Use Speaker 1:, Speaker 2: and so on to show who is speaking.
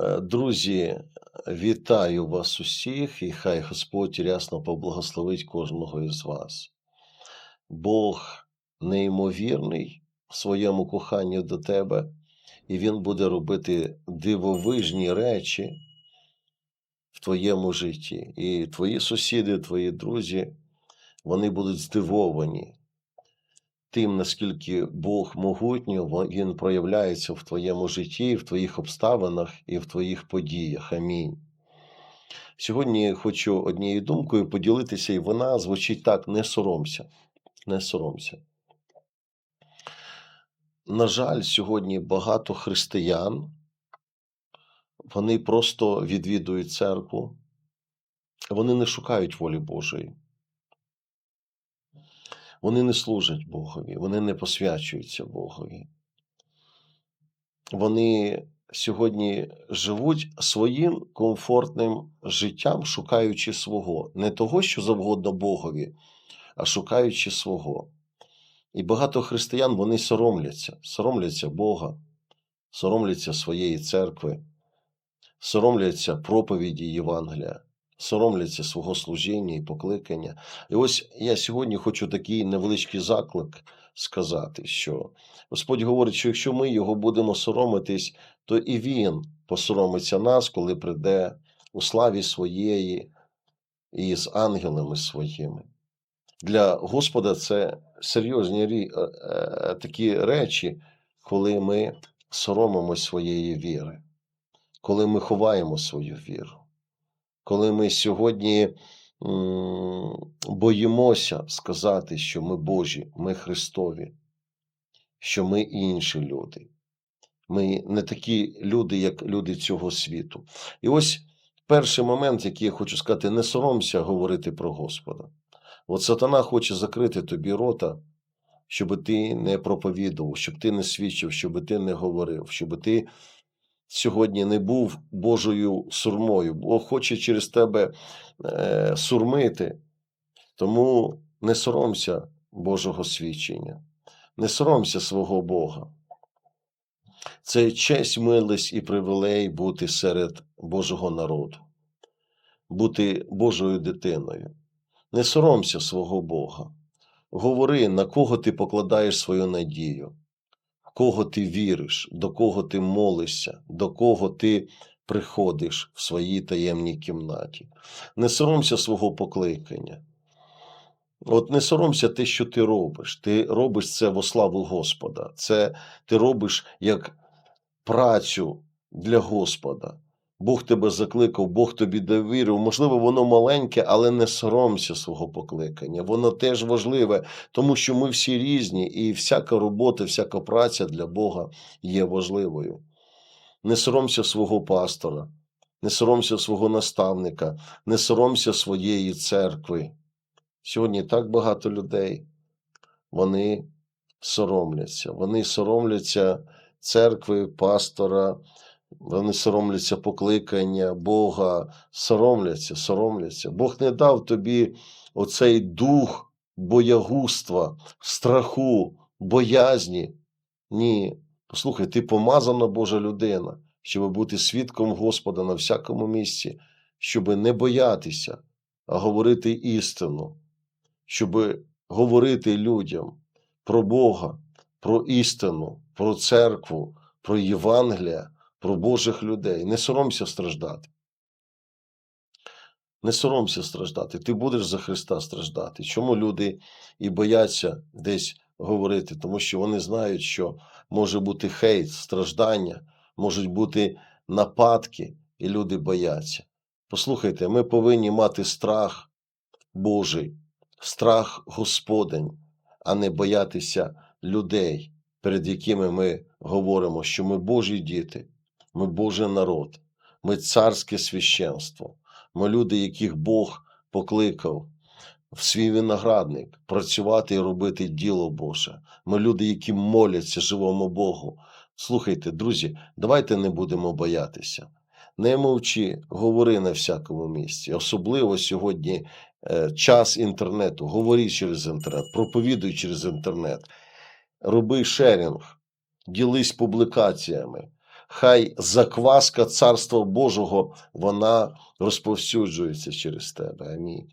Speaker 1: Е, Друзі, вітаю вас усіх, і хай Господь рясно поблагословить кожного із вас. Бог неймовірний в своєму коханні до тебе, і Він буде робити дивовижні речі в твоєму житті. І твої сусіди, твої друзі, вони будуть здивовані тим, наскільки Бог могутньо во- Він проявляється в твоєму житті, в твоїх обставинах і в твоїх подіях. Амінь. Сьогодні хочу однією думкою поділитися, і вона звучить так: не соромся. Не соромся. На жаль, сьогодні багато християн вони просто відвідують церкву, вони не шукають волі Божої. Вони не служать Богові, вони не посвячуються Богові. Вони сьогодні живуть своїм комфортним життям, шукаючи свого, не того, що завгодно Богові, а шукаючи свого. І багато християн вони соромляться, соромляться Бога, соромляться своєї церкви, соромляться проповіді Євангелія, соромляться свого служіння і покликання. І ось я сьогодні хочу такий невеличкий заклик сказати, що Господь говорить, що якщо ми його будемо соромитись, то і Він посоромиться нас, коли прийде у славі своєї і з ангелами своїми. Для Господа це серйозні е, е, такі речі, коли ми соромимось своєї віри, коли ми ховаємо свою віру, коли ми сьогодні боїмося сказати, що ми Божі, ми Христові, що ми інші люди. Ми не такі люди, як люди цього світу. І ось перший момент, який я хочу сказати, не соромся говорити про Господа. От сатана хоче закрити тобі рота, щоб ти не проповідував, щоб ти не свідчив, щоб ти не говорив, щоб ти сьогодні не був Божою сурмою. Бог хоче через тебе е, сурмити. Тому не соромся Божого свідчення, не соромся свого Бога. Це честь, милость і привілей бути серед Божого народу, бути Божою дитиною. Не соромся свого Бога. Говори, на кого ти покладаєш свою надію, кого ти віриш, до кого ти молишся, до кого ти приходиш в своїй таємній кімнаті. Не соромся свого покликання. От не соромся те, що ти робиш. Ти робиш це во славу Господа. Це ти робиш як працю для Господа. Бог тебе закликав, Бог тобі довірив. Можливо, воно маленьке, але не соромся свого покликання. Воно теж важливе, тому що ми всі різні, і всяка робота, всяка праця для Бога є важливою. Не соромся свого пастора, не соромся свого наставника, не соромся своєї церкви. Сьогодні так багато людей, вони соромляться. Вони соромляться церкви, пастора, вони соромляться покликання Бога, соромляться, соромляться. Бог не дав тобі оцей дух боягузтва, страху, боязні. Ні. Послухай, ти помазана Божа людина, щоб бути свідком Господа на всякому місці, щоб не боятися, а говорити істину, щоб говорити людям про Бога, про істину, про церкву, про Євангелія, про Божих людей. Не соромся страждати. Не соромся страждати. Ти будеш за Христа страждати. Чому люди і бояться десь говорити? Тому що вони знають, що може бути хейт, страждання, можуть бути нападки, і люди бояться. Послухайте, ми повинні мати страх Божий, страх Господень, а не боятися людей, перед якими ми говоримо, що ми Божі діти, ми Божий народ, ми царське священство, ми люди, яких Бог покликав в свій виноградник працювати і робити діло Боже. Ми люди, які моляться живому Богу. Слухайте, друзі, давайте не будемо боятися. Не мовчи, говори на всякому місці. Особливо сьогодні е, час інтернету. Говори через інтернет, проповідуй через інтернет, роби шерінг, ділись публікаціями. Хай закваска Царства Божого вона розповсюджується через тебе. Амінь.